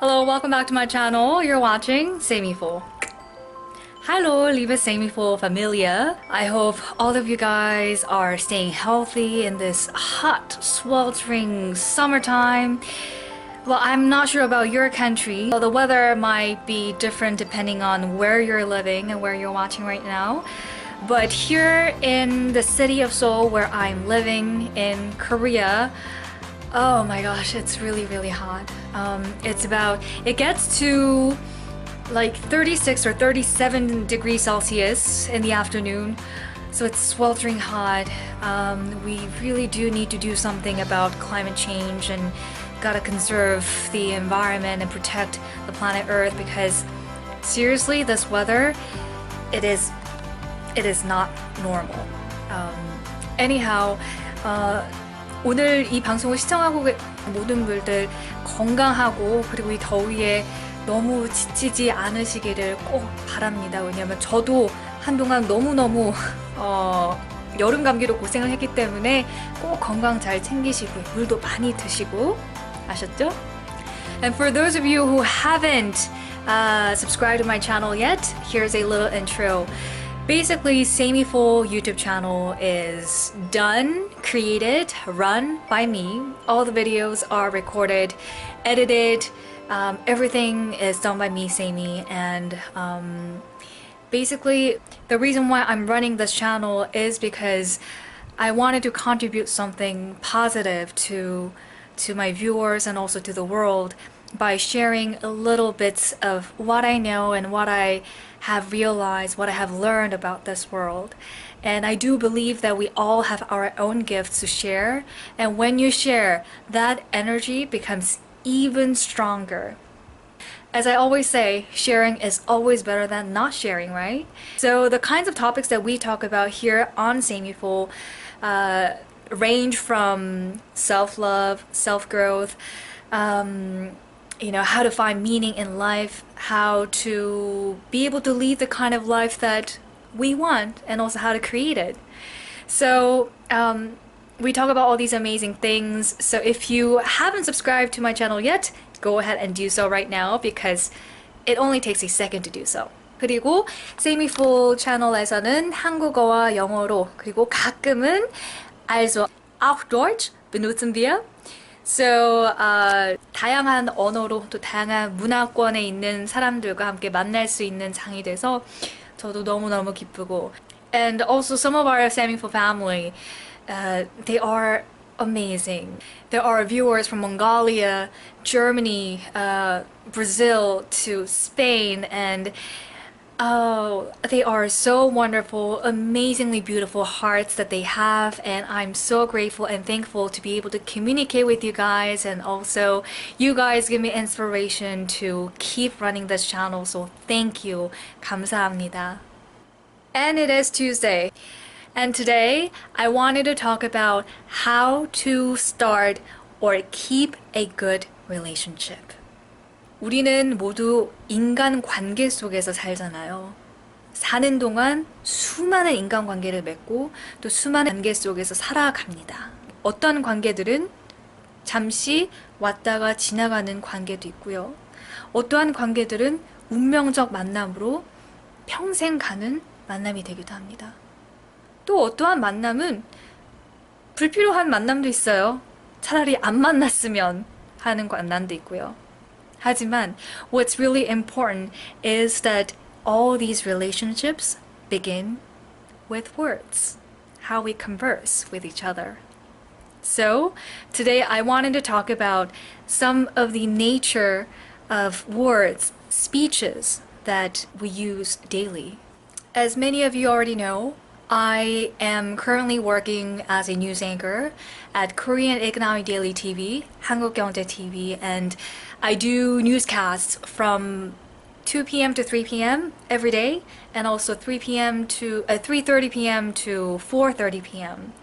Hello, welcome back to my channel. You're watching Semiful. Hello, liebe Semiful familia. I hope all of you guys are staying healthy in this hot, sweltering summertime. Well, I'm not sure about your country. Well, the weather might be different depending on where you're living and where you're watching right now. But here in the city of Seoul, where I'm living in Korea, oh my gosh, it's really, really hot. Um, it's about, it gets to like 36 or 37 degrees Celsius in the afternoon. So it's sweltering hot. Um, we really do need to do something about climate change and gotta conserve the environment and protect the planet Earth because seriously, this weather, it is, it is not normal. Um, anyhow, uh, 오늘 이 방송을 시청하고 모든 분들 건강하고 그리고 이 더위에 너무 지치지 않으시기를 꼭 바랍니다. 왜냐면 저도 한동안 너무너무 어, 여름 감기로 고생을 했기 때문에 꼭 건강 잘 챙기시고 물도 많이 드시고 아셨죠? And for those of you who haven't uh, subscribed to my channel yet, here's a little intro. Basically, Samiful YouTube channel is done, created, run by me. All the videos are recorded, edited, um, everything is done by me, Sammy, and um, basically the reason why I'm running this channel is because I wanted to contribute something positive to to my viewers and also to the world by sharing little bits of what I know and what I have realized, what I have learned about this world. And I do believe that we all have our own gifts to share. And when you share, that energy becomes even stronger. As I always say, sharing is always better than not sharing, right? So the kinds of topics that we talk about here on Samiful uh, range from self-love, self-growth, um, you know, how to find meaning in life, how to be able to lead the kind of life that we want, and also how to create it. So um, we talk about all these amazing things. So if you haven't subscribed to my channel yet, go ahead and do so right now because it only takes a second to do so. 그리고 세미풀 채널에서는 한국어와 영어로 그리고 가끔은 also auch Deutsch benutzen wir. So, uh, 다양한 언어로 또 다양한 문화권에 있는 사람들과 함께 만날 수 있는 장이 돼서 저도 너무너무 기쁘고 And also some of our Samiful family uh, they are amazing. There are viewers from Mongolia, Germany, uh, Brazil to Spain and Oh, they are so wonderful, amazingly beautiful hearts that they have and I'm so grateful and thankful to be able to communicate with you guys and also you guys give me inspiration to keep running this channel so thank you. 감사합니다. And it is Tuesday. And today, I wanted to talk about how to start or keep a good relationship. 우리는 모두 인간 관계 속에서 살잖아요. 사는 동안 수많은 인간관계를 맺고 또 수많은 관계 속에서 살아갑니다. 어떤 관계들은 잠시 왔다가 지나가는 관계도 있고요. 어떠한 관계들은 운명적 만남으로 평생 가는 만남이 되기도 합니다. 또 어떠한 만남은 불필요한 만남도 있어요. 차라리 안 만났으면 하는 만남도 있고요. 하지만 what's really important is that all these relationships begin with words, how we converse with each other. So today I wanted to talk about some of the nature of words, speeches that we use daily. As many of you already know, I am currently working as a news anchor at Korean Economic Daily TV, 한국경제 TV, and I do newscasts from 2 p.m. to 3 p.m. every day, and also 3 p.m. to uh, 3:30 p.m. to 4:30 p.m.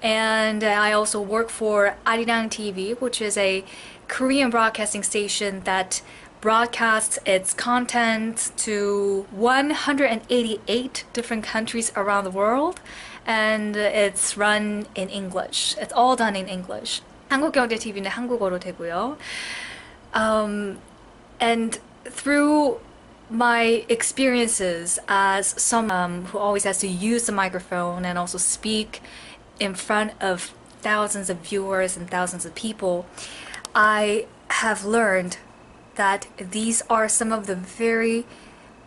And I also work for Arirang TV, which is a Korean broadcasting station that broadcasts its content to 188 different countries around the world and it's run in English. It's all done in English. 한국경제 TV는 한국어로 되고요. Um, And through my experiences as someone who always has to use the microphone and also speak in front of thousands of viewers and thousands of people, I have learned that these are some of the very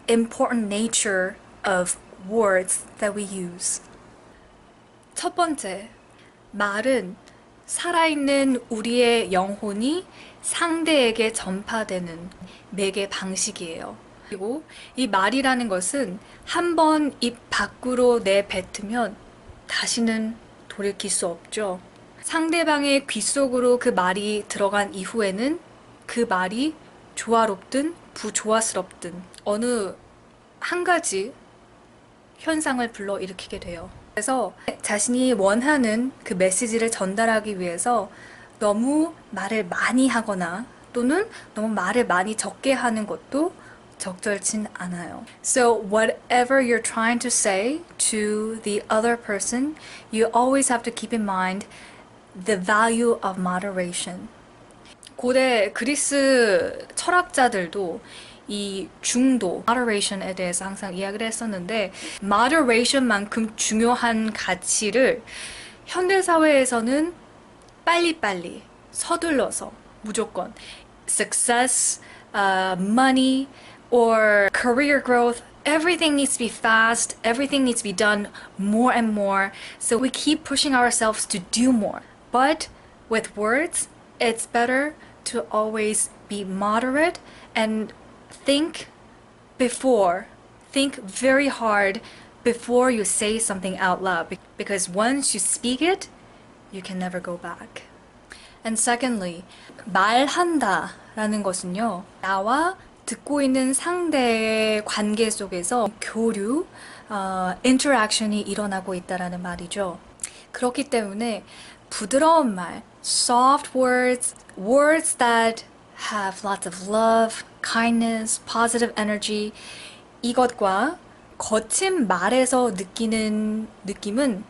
important nature of words that we use. 첫 번째, 말은 살아있는 우리의 영혼이 상대에게 전파되는 매개 방식이에요. 그리고 이 말이라는 것은 한 번 입 밖으로 내뱉으면 다시는 돌이킬 수 없죠. 상대방의 귀 속으로 그 말이 들어간 이후에는 그 말이 조화롭든 부조화스럽든 어느 한 가지 현상을 불러일으키게 돼요. 그래서 자신이 원하는 그 메시지를 전달하기 위해서 너무 말을 많이 하거나 또는 너무 말을 많이 적게 하는 것도 적절진 않아요. So whatever you're trying to say to the other person, you always have to keep in mind the value of moderation. 고대 그리스 철학자들도 이 중도, moderation에 대해서 항상 이야기를 했었는데, moderation만큼 중요한 가치를 현대 사회에서는 빨리빨리, 서둘러서, 무조건, success, uh, money, or career growth, everything needs to be fast, everything needs to be done more and more. So we keep pushing ourselves to do more. But with words, it's better to always be moderate and think before, think very hard before you say something out loud be- because once you speak it, you can never go back. And secondly, 말한다 라는 것은요, 나와 듣고 있는 상대의 관계 속에서 교류, 어, interaction이 일어나고 있다라는 말이죠. 그렇기 때문에 부드러운 말, soft words, words that have lots of love, kindness, positive energy 이것과 거친 말에서 느끼는 느낌은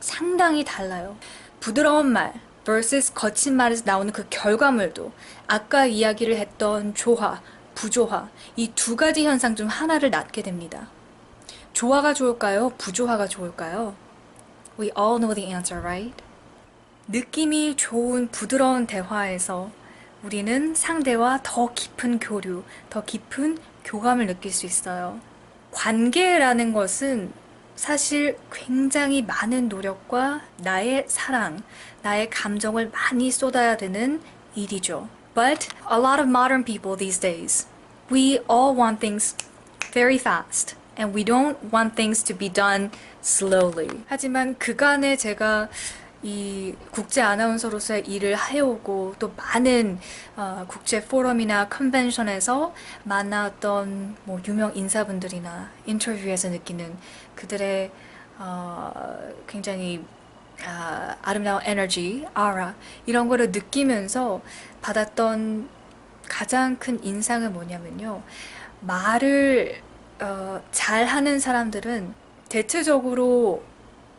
상당히 달라요. 부드러운 말 versus 거친 말에서 나오는 그 결과물도 아까 이야기를 했던 조화, 부조화 이 두 가지 현상 중 하나를 낳게 됩니다. 조화가 좋을까요? 부조화가 좋을까요? We all know the answer, right? 느낌이 좋은 부드러운 대화에서 우리는 상대와 더 깊은 교류, 더 깊은 교감을 느낄 수 있어요. 관계라는 것은 사실 굉장히 많은 노력과 나의 사랑, 나의 감정을 많이 쏟아야 되는 일이죠. But a lot of modern people these days, we all want things very fast. And we don't want things to be done slowly. 하지만 그간에 제가 이 국제 아나운서로서의 일을 해오고 또 많은 어, 국제 포럼이나 컨벤션에서 만났던 뭐 유명 인사분들이나 인터뷰에서 느끼는 그들의 어, 굉장히 아, 아름다운 에너지, 아라 이런 거를 느끼면서 받았던 가장 큰 인상은 뭐냐면요. 말을 어, 잘하는 사람들은 대체적으로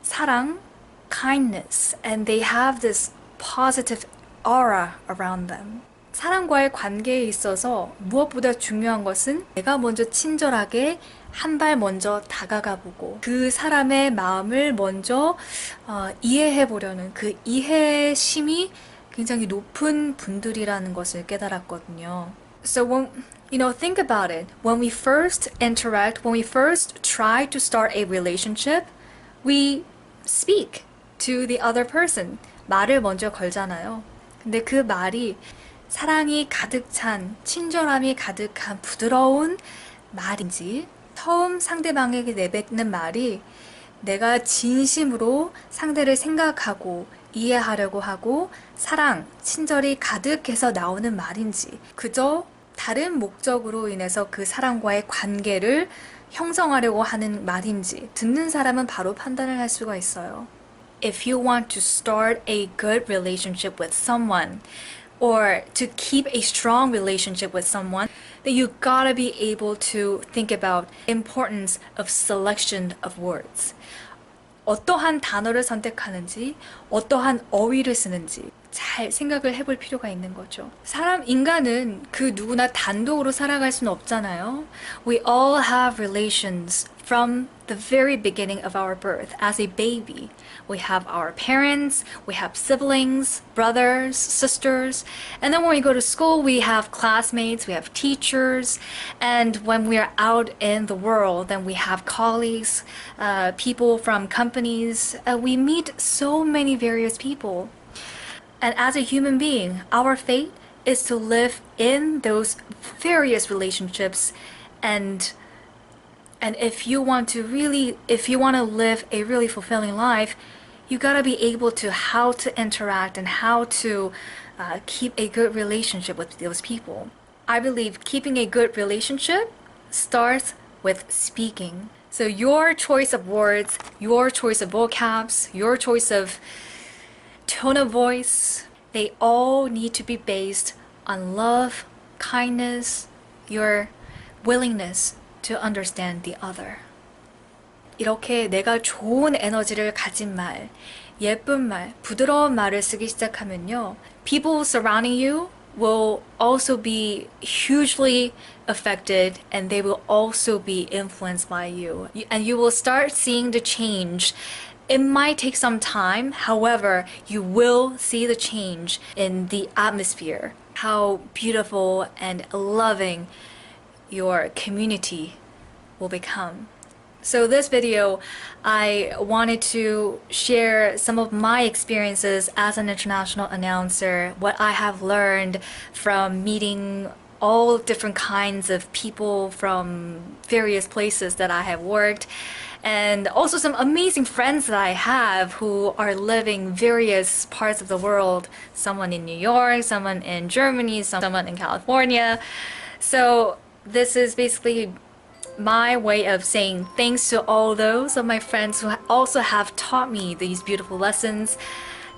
사랑, kindness, and they have this positive aura around them. 사람과의 관계에 있어서 무엇보다 중요한 것은 내가 먼저 친절하게 한 발 먼저 다가가 보고 그 사람의 마음을 먼저 어, 이해해 보려는 그 이해심이 굉장히 높은 분들이라는 것을 깨달았거든요. So when you know think about it, when we first interact, when we first try to start a relationship, we speak to the other person. 말을 먼저 걸잖아요. 근데 그 말이 사랑이 가득 찬, 친절함이 가득한 부드러운 말인지, 처음 상대방에게 내뱉는 말이 내가 진심으로 상대를 생각하고 이해하려고 하고 사랑, 친절이 가득해서 나오는 말인지, 그저 다른 목적으로 인해서 그 사람과의 관계를 형성하려고 하는 말인지, 듣는 사람은 바로 판단을 할 수가 있어요. if you want to start a good relationship with someone or to keep a strong relationship with someone then you gotta be able to think about importance of selection of words 어떠한 단어를 선택하는지 어떠한 어휘를 쓰는지 잘 생각을 해볼 필요가 있는 거죠. 사람, 인간은 그 누구나 단독으로 살아갈 수는 없잖아요. We all have relations from the very beginning of our birth as a baby. We have our parents, we have siblings, brothers, sisters, and then when we go to school, we have classmates, we have teachers, and when we are out in the world, then we have colleagues, uh, people from companies. Uh, we meet so many various people. And as a human being, our fate is to live in those various relationships and and if you want to really if you want to live a really fulfilling life, you got to be able to how to interact and how to uh, keep a good relationship with those people. I believe keeping a good relationship starts with speaking. So your choice of words, your choice of vocabs, your choice of tone of voice, they all need to be based on love, kindness, your willingness to understand the other. 이렇게 내가 좋은 에너지를 가진 말, 예쁜 말, 부드러운 말을 쓰기 시작하면요. People surrounding you will also be hugely affected and they will also be influenced by you. And you will start seeing the change. it might take some time, however, you will see the change in the atmosphere. How beautiful and loving your community will become. So this video, I wanted to share some of my experiences as an international announcer, what I have learned from meeting all different kinds of people from various places that I have worked and also some amazing friends that I have who are living various parts of the world someone in New York someone in Germany someone in California so this is basically my way of saying thanks to all those of my friends who also have taught me these beautiful lessons.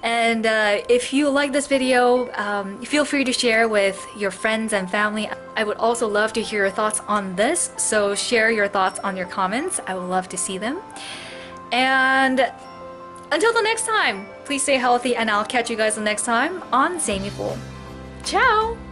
And uh, if you like this video, um, feel free to share with your friends and family. I would also love to hear your thoughts on this, so share your thoughts on your comments. I would love to see them. And until the next time, please stay healthy, and I'll catch you guys the next time on Samey Fool. Ciao!